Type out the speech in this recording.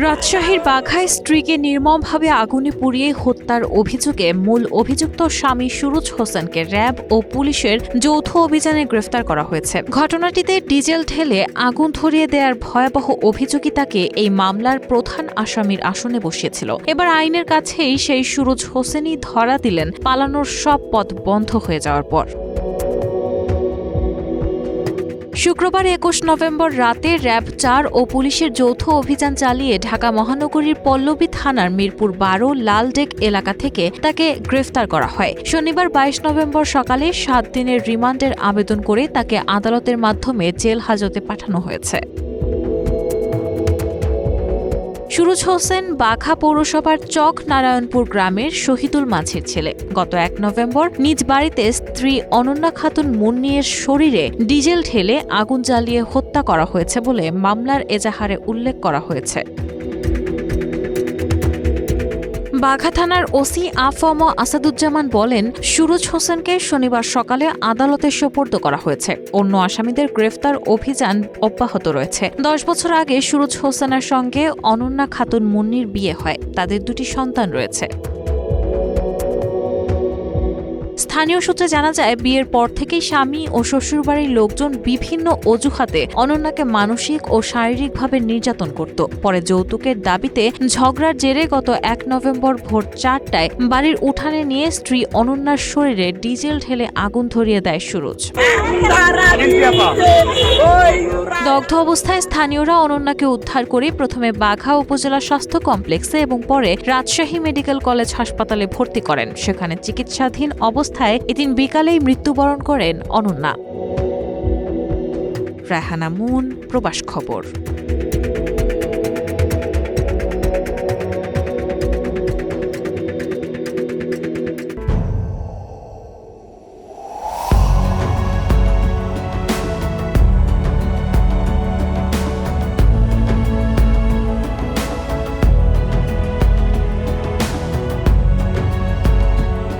রাজশাহীর বাঘায় স্ত্রীকে নির্মমভাবে আগুনে পুড়িয়ে হত্যার অভিযোগে মূল অভিযুক্ত স্বামী সুরুজ হোসেনকে র্যাব ও পুলিশের যৌথ অভিযানে গ্রেফতার করা হয়েছে। ঘটনাটিতে ডিজেল ঢেলে আগুন ধরিয়ে দেওয়ার ভয়াবহ অভিযোগিতাকে এই মামলার প্রধান আসামির আসনে বসিয়েছিল। এবার আইনের কাছেই সেই সুরুজ হোসেনই ধরা দিলেন। পালানোর সব পথ বন্ধ হয়ে যাওয়ার পর। শুক্রবার একুশ নভেম্বর রাতে র্যাব চার ও পুলিশের যৌথ অভিযান চালিয়ে ঢাকা মহানগরীর পল্লবী থানার মিরপুর বারো লালডেক এলাকা থেকে তাকে গ্রেফতার করা হয়। শনিবার বাইশ নভেম্বর সকালে সাত দিনের রিমান্ডের আবেদন করে তাকে আদালতের মাধ্যমে জেল হাজতে পাঠানো হয়েছে। সুরজ হোসেন বাঘা পৌরসভার চক নারায়ণপুর গ্রামের শহীদুল মাছের ছেলে। গত এক নভেম্বর নিজ বাড়িতে স্ত্রী অনন্যা খাতুন মুন্নিয়ের শরীরে ডিজেল ঠেলে আগুন জ্বালিয়ে হত্যা করা হয়েছে বলে মামলার এজাহারে উল্লেখ করা হয়েছে। বাঘা থানার ওসি আফম আসাদুজ্জামান বলেন, সুরজ হোসেনকে শনিবার সকালে আদালতে সোপর্দ করা হয়েছে। অন্য আসামিদের গ্রেফতার অভিযান অব্যাহত রয়েছে। দশ বছর আগে সুরজ হোসেনের সঙ্গে অনন্যা খাতুন মুন্নির বিয়ে হয়। তাদের দুটি সন্তান রয়েছে। স্থানীয় সূত্রে জানা যায় বিয়ের পর থেকেই স্বামী ও শ্বশুরবাড়ির লোকজন বিভিন্ন অজুহাতে অনন্যাকে মানসিক ও শারীরিকভাবে নির্যাতন করত। পরে যৌতুকের দাবিতে ঝগড়ার জেরে গত এক নভেম্বর ভোর চারটায় বাড়ির উঠানে নিয়ে স্ত্রী অনন্যার শরীরে ডিজেল ঢেলে আগুন ধরিয়ে দেয় সুরজ। দগ্ধ অবস্থায় স্থানীয়রা অনন্যাকে উদ্ধার করে প্রথমে বাঘা উপজেলা স্বাস্থ্য কমপ্লেক্সে এবং পরে রাজশাহী মেডিকেল কলেজ হাসপাতালে ভর্তি করেন। সেখানে চিকিৎসাধীন অবস্থায় এদিন বিকালেই মৃত্যুবরণ করেন অনন্যা। রায়হানা মুন, প্রবাস খবর।